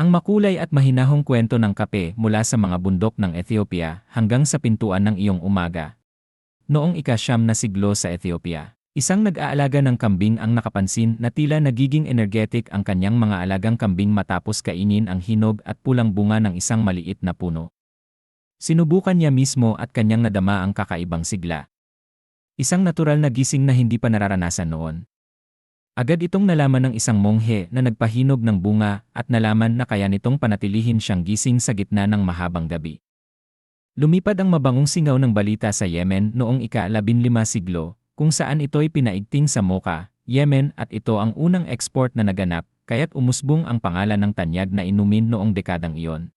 Ang makulay at mahinahong kwento ng kape mula sa mga bundok ng Ethiopia hanggang sa pintuan ng iyong umaga. Noong ikasyam na siglo sa Ethiopia, isang nag-aalaga ng kambing ang nakapansin na tila nagiging energetic ang kanyang mga alagang kambing matapos kainin ang hinog at pulang bunga ng isang maliit na puno. Sinubukan niya mismo at kanyang nadama ang kakaibang sigla. Isang natural na gising na hindi pa nararanasan noon. Agad itong nalaman ng isang monghe na nagpahinog ng bunga at nalaman na kaya nitong panatilihin siyang gising sa gitna ng mahabang gabi. Lumipad ang mabangong singaw ng balita sa Yemen noong ika-15 siglo, kung saan ito'y pinaigting sa Mocha, Yemen at ito ang unang export na naganap, kaya't umusbong ang pangalan ng tanyag na inumin noong dekadang iyon.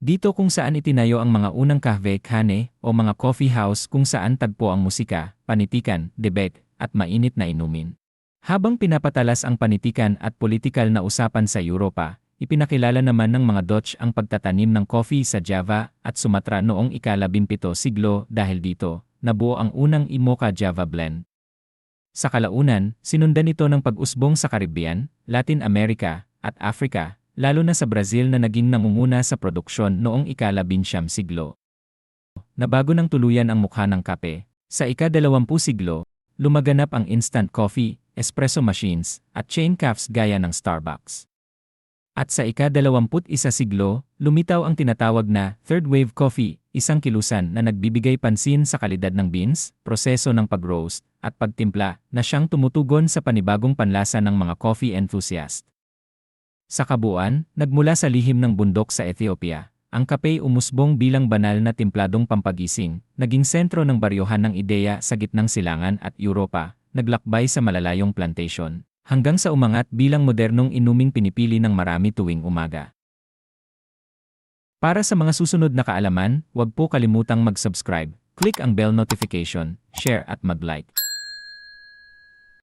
Dito kung saan itinayo ang mga unang kahve khane o mga coffee house kung saan tagpo ang musika, panitikan, debate, at mainit na inumin. Habang pinapatalas ang panitikan at politikal na usapan sa Europa, ipinakilala naman ng mga Dutch ang pagtatanim ng coffee sa Java at Sumatra noong ika-17 siglo dahil dito, nabuo ang unang Imoca Java blend. Sa kalaunan, sinundan ito ng pag-usbong sa Caribbean, Latin America, at Africa, lalo na sa Brazil na naging nangunguna sa produksyon noong ika-19 siglo. Nabago ng tuluyan ang mukha ng kape. Sa ika-20 siglo, lumaganap ang instant coffee, espresso machines, at chain cafes gaya ng Starbucks. At sa ika-21 siglo, lumitaw ang tinatawag na third wave coffee, isang kilusan na nagbibigay pansin sa kalidad ng beans, proseso ng pag-roast, at pagtimpla na siyang tumutugon sa panibagong panlasa ng mga coffee enthusiast. Sa kabuuan, nagmula sa lihim ng bundok sa Ethiopia, ang kape umusbong bilang banal na timpladong pampagising, naging sentro ng baryohan ng ideya sa gitnang silangan at Europa, naglakbay sa malalayong plantation, hanggang sa umangat bilang modernong inuming pinipili ng marami tuwing umaga. Para sa mga susunod na kaalaman, huwag po kalimutang mag-subscribe, click ang bell notification, share at mag-like.